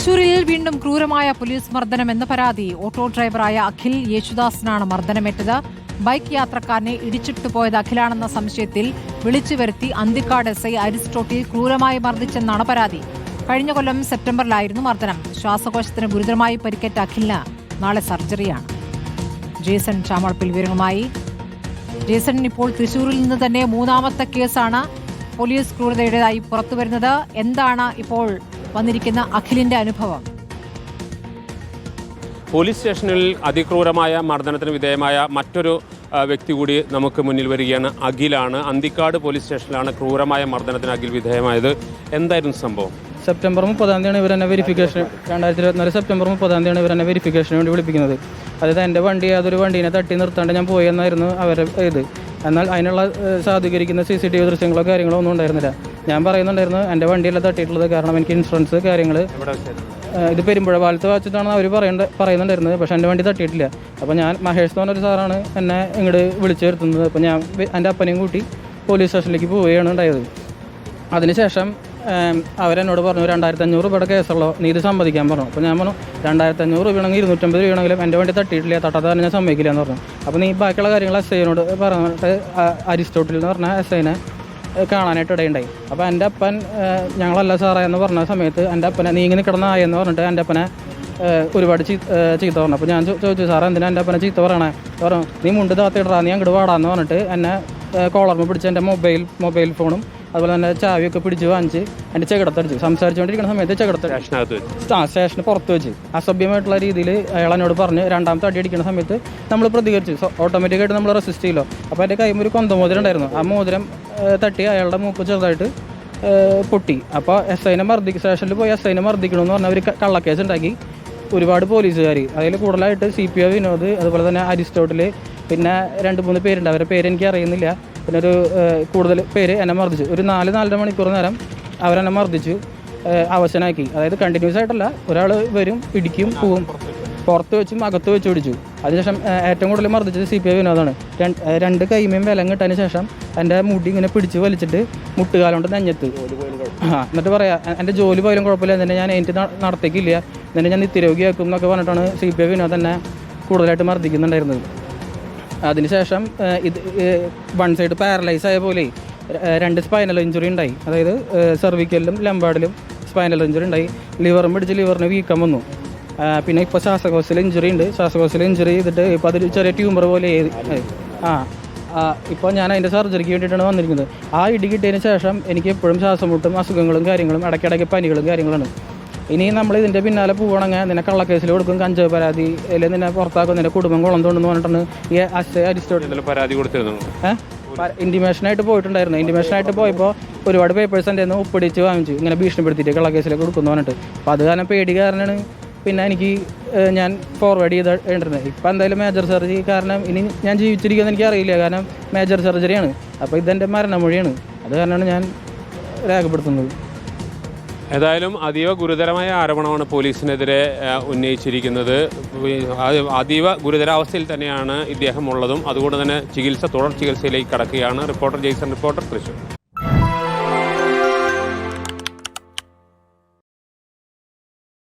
തൃശൂരിൽ വീണ്ടും ക്രൂരമായ പോലീസ് മർദ്ദനം എന്ന പരാതി. ഓട്ടോ ഡ്രൈവറായ അഖിൽ യേശുദാസിനാണ് മർദ്ദനമേറ്റത്. ബൈക്ക് യാത്രക്കാരനെ ഇടിച്ചിട്ടു പോയത് അഖിലാണെന്ന സംശയത്തിൽ വിളിച്ചു വരുത്തി അന്തിക്കാട് എസ് ഐ അരിസ്റ്റോട്ടിൽ ക്രൂരമായി മർദ്ദിച്ചെന്നാണ് പരാതി. കഴിഞ്ഞ കൊല്ലം സെപ്റ്റംബറിലായിരുന്നു മർദ്ദനം. ശ്വാസകോശത്തിന് ഗുരുതരമായി പരിക്കേറ്റ അഖിലിന് നാളെ സർജറിയാണ്. ജേസൺ ചാമളപ്പിൽ വിവരങ്ങളുമായി. ജേസൺ ഇപ്പോൾ തൃശൂരിൽ നിന്ന് തന്നെ മൂന്നാമത്തെ കേസാണ് പോലീസ് ക്രൂരതയുടേതായി പുറത്തുവരുന്നത്. എന്താണ് ഇപ്പോൾ വന്നിരിക്കുന്ന അഖിലിന്റെ അനുഭവം. പോലീസ് സ്റ്റേഷനിൽ അതിക്രൂരമായ മർദ്ദനത്തിന് വിധേയമായ മറ്റൊരു വ്യക്തി കൂടി നമുക്ക് മുന്നിൽ വരികയാണ്. അഖിലാണ് അന്തിക്കാട് പോലീസ് സ്റ്റേഷനിലാണ് ക്രൂരമായ മർദ്ദനത്തിന് അഖിൽ വിധേയമായത്. എന്തായിരുന്നു സംഭവം? സെപ്റ്റംബർ മുപ്പതാം തീയതിയാണ് ഇവരെന്നെ വെരിഫിക്കേഷൻ രണ്ടായിരത്തി ഇരുപത്തിനാല് സെപ്റ്റംബർ മുപ്പതാം തീയതിയാണ് ഇവരെന്നെ വെരിഫിക്കേഷന് വേണ്ടി വിളിപ്പിക്കുന്നത്. അതായത് എന്റെ വണ്ടി അതൊരു വണ്ടീനെ തട്ടി നിർത്താണ്ട് ഞാൻ പോയെന്നായിരുന്നു അവരുടെ ഇത്. എന്നാൽ അതിനുള്ള സാധൂകരിക്കുന്ന സി സി ടി വി ദൃശ്യങ്ങളോ കാര്യങ്ങളോ ഒന്നും ഉണ്ടായിരുന്നില്ല. ഞാൻ പറയുന്നുണ്ടായിരുന്നു എന്റെ വണ്ടിയല്ല തട്ടിയിട്ടുള്ളത്. കാരണം എനിക്ക് ഇൻഷുറൻസ് കാര്യങ്ങൾ ഇത് പെരുമ്പുഴ പാലത്ത് വെച്ചിട്ടാണ് അവർ പറയേണ്ട പറയുന്നുണ്ടായിരുന്നത്. പക്ഷേ എന്റെ വണ്ടി തട്ടിയിട്ടില്ല. അപ്പോൾ ഞാൻ മഹേഷ് എന്ന് പറഞ്ഞൊരു സാറാണ് എന്നെ ഇങ്ങോട്ട് വിളിച്ചു വരുത്തുന്നത്. അപ്പോൾ ഞാൻ എന്റെ അപ്പനെയും കൂട്ടി പോലീസ് സ്റ്റേഷനിലേക്ക് പോവുകയാണ് ഉണ്ടായത്. അതിനുശേഷം അവരെന്നോട് പറഞ്ഞു രണ്ടായിരത്തി അഞ്ഞൂറ് രൂപയുടെ കേസുള്ളോ നീ ഇത് സമ്മതിക്കാൻ പറഞ്ഞു. അപ്പോൾ ഞാൻ പറഞ്ഞു രണ്ടായിരത്തി അഞ്ഞൂറ് രൂപയാണെങ്കിൽ ഇരുന്നൂറ്റമ്പത് രൂപയാണെങ്കിലും എന്റെ വണ്ടി തട്ടിയിട്ടില്ല തട്ടാതെ തന്നെ ഞാൻ സമ്മതിക്കില്ല എന്ന് പറഞ്ഞു. അപ്പോൾ നീ ബാക്കിയുള്ള കാര്യങ്ങൾ എസ് ഐനോട് പറഞ്ഞിട്ട് അരിസ്റ്റോട്ടിൽ എന്ന് പറഞ്ഞ എസ് ഐനെ കാണാനായിട്ട് ഇടയുണ്ടായി അപ്പോൾ എന്റെ അപ്പൻ ഞങ്ങളല്ല സാറേ എന്ന് പറഞ്ഞ സമയത്ത് എന്റെ അപ്പനെ നീ ഇങ്ങനെ കിടന്നായെന്ന് പറഞ്ഞിട്ട് എന്റെ അപ്പനെ ഒരുപാട് ചീത്ത പറഞ്ഞു. അപ്പോൾ ഞാൻ ചോദിച്ചു സാറേ എന്തിനാ എന്റെ അപ്പനെ ചീത്ത പറയണേ? പറഞ്ഞു നീ മുണ്ട് താത്തിയിടാ നീ അങ്ങോട്ട് വാടാന്ന് പറഞ്ഞിട്ട് എന്നെ കോളർമ പിടിച്ച് എന്റെ മൊബൈൽ മൊബൈൽ ഫോണും അതുപോലെ തന്നെ ചാവിയൊക്കെ പിടിച്ച് വാങ്ങിച്ച് എന്റെ ചെകിടത്തടിച്ചു സംസാരിച്ചുകൊണ്ടിരിക്കുന്ന സമയത്ത് ചെകിടത്തടിച്ചു ആ സ്റ്റേഷന് പുറത്ത് വെച്ച്. അസഭ്യമായിട്ടുള്ള രീതിയിൽ അയാൾ എന്നോട് പറഞ്ഞ് രണ്ടാമത്തെ അടി അടിക്കുന്ന സമയത്ത് നമ്മൾ പ്രതികരിച്ചു. ഓട്ടോമാറ്റിക്കായിട്ട് നമ്മൾ റെസിസ്റ്റ് ചെയ്യലോ. അപ്പോൾ എന്റെ കൈമൊരു കൊന്ത മോതിരം ഉണ്ടായിരുന്നു. ആ മോതിരം തട്ടി അയാളുടെ മൂക്ക് ചെറുതായിട്ട് പൊട്ടി. അപ്പോൾ എസ് ഐനെ മർദ്ദിക്കും സ്റ്റേഷനിൽ പോയി എസ് ഐനെ മർദ്ദിക്കണമെന്ന് പറഞ്ഞാൽ അവർ കള്ളക്കേസ് ഉണ്ടാക്കി ഒരുപാട് പോലീസുകാർ അതിൽ കൂടുതലായിട്ട് സി പി ഒ വിനോദ് അതുപോലെ തന്നെ അരിസ്റ്റോട്ടിൽ പിന്നെ രണ്ട് മൂന്ന് പേരുണ്ട്. അവരുടെ പേര് എനിക്ക് അറിയുന്നില്ല. പിന്നെ ഒരു കൂടുതൽ പേര് എന്നെ മർദ്ദിച്ചു. ഒരു നാല് നാലര മണിക്കൂർ നേരം അവരെന്നെ മർദ്ദിച്ചു അവശനാക്കി. അതായത് കണ്ടിന്യൂസ് ആയിട്ടല്ല. ഒരാൾ വരും ഇടിക്കും പോവും. പുറത്ത് വെച്ചും അകത്ത് വെച്ച് പിടിച്ചു അതിനുശേഷം ഏറ്റവും കൂടുതൽ മർദ്ദിച്ചത് സി പി ഐ വിനോദാണ്. രണ്ട് കൈമയും വിലം കിട്ടതിന് ശേഷം എന്റെ മുടി ഇങ്ങനെ പിടിച്ച് വലിച്ചിട്ട് മുട്ടുകാലുകൊണ്ട് നെഞ്ഞത്ത്. ആ എന്നിട്ട് പറയാ എന്റെ ജോലി പോയാലും കുഴപ്പമില്ല എന്നെ ഞാൻ എനിക്ക് നടത്തേക്കില്ല എന്നെ ഞാൻ നിത്യരോഗിയാക്കും എന്നൊക്കെ പറഞ്ഞിട്ടാണ് സി പി ഐ വിനോദ് തന്നെ കൂടുതലായിട്ട് മർദ്ദിക്കുന്നുണ്ടായിരുന്നത്. അതിനുശേഷം ഇത് വൺ സൈഡ് പാരലൈസ് ആയ പോലെ രണ്ട് സ്പൈനൽ ഇഞ്ചുറി ഉണ്ടായി. അതായത് സെർവിക്കലിലും ലംബാഡിലും സ്പൈനൽ ഇഞ്ചുറി ഉണ്ടായി. ലിവറും പിടിച്ച് ലിവറിന് വീക്കം വന്നു. പിന്നെ ഇപ്പോൾ ശ്വാസകോശത്തിൽ ഇഞ്ചുറി ഉണ്ട്. ശ്വാസകോശത്തിൽ ഇഞ്ചുറി ചെയ്തിട്ട് ഇപ്പോൾ അതൊരു ചെറിയ ട്യൂമർ പോലെ. ആ ഇപ്പോൾ ഞാൻ അതിന്റെ സർജറിക്ക് വേണ്ടിയിട്ടാണ് വന്നിരിക്കുന്നത്. ആ ഇടി കിട്ടിയതിന് ശേഷം എനിക്ക് എപ്പോഴും ശ്വാസം മുട്ടും അസുഖങ്ങളും കാര്യങ്ങളും ഇടയ്ക്കിടയ്ക്ക് പനികളും കാര്യങ്ങളാണ്. ഇനി നമ്മൾ ഇതിന്റെ പിന്നാലെ പോകണമെങ്കിൽ നിന്നെ കള്ളക്കേസിൽ കൊടുക്കും കഞ്ചാവ് പരാതി അല്ലെങ്കിൽ നിന്നെ പുറത്താക്കും നിന്റെ കുടുംബം കുളം തോണ്ടെന്ന് പറഞ്ഞിട്ടാണ് ഈ അസ് അരിസ്റ്റോട്ടിൽ പരാതി കൊടുത്തിരുന്നു? ഇന്റിമേഷനായിട്ട് പോയിട്ടുണ്ടായിരുന്നു. ഇന്റിമേഷനായിട്ട് പോയപ്പോൾ ഒരുപാട് പേപ്പേഴ്സ് എന്റെ ഒപ്പിടിച്ച് വാങ്ങിച്ചു. ഇങ്ങനെ ഭീഷണിപ്പെടുത്തിയിട്ട് കള്ളക്കേസിലേക്ക് കൊടുക്കുന്നു പറഞ്ഞിട്ട്. അപ്പോൾ അത് കാരണം പേടി കാരണമാണ് പിന്നെ എനിക്ക് ഞാൻ ഫോർവേഡ് ചെയ്ത് ഇടുന്നത് ഇപ്പം എന്തായാലും മേജർ സർജറി കാരണം ഇനി ഞാൻ ജീവിച്ചിരിക്കുമെന്ന് എനിക്ക് അറിയില്ല കാരണം മേജർ സർജറിയാണ് അപ്പോൾ ഇതെന്റെ മരണമൊഴിയാണ്. അത് കാരണമാണ് ഞാൻ രേഖപ്പെടുത്തുന്നത്. ഏതായാലും അതീവ ഗുരുതരമായ ആരോപണമാണ് പോലീസിനെതിരെ ഉന്നയിച്ചിരിക്കുന്നത്. അത് അതീവ ഗുരുതരാവസ്ഥയിൽ തന്നെയാണ് ഇദ്ദേഹം ഉള്ളതും. അതുകൊണ്ട് തന്നെ ചികിത്സ തുടർ ചികിത്സയിലേക്ക് കടക്കുകയാണ് റിപ്പോർട്ടർ ജെയ്സൺ റിപ്പോർട്ടർ തൃശ്ശൂർ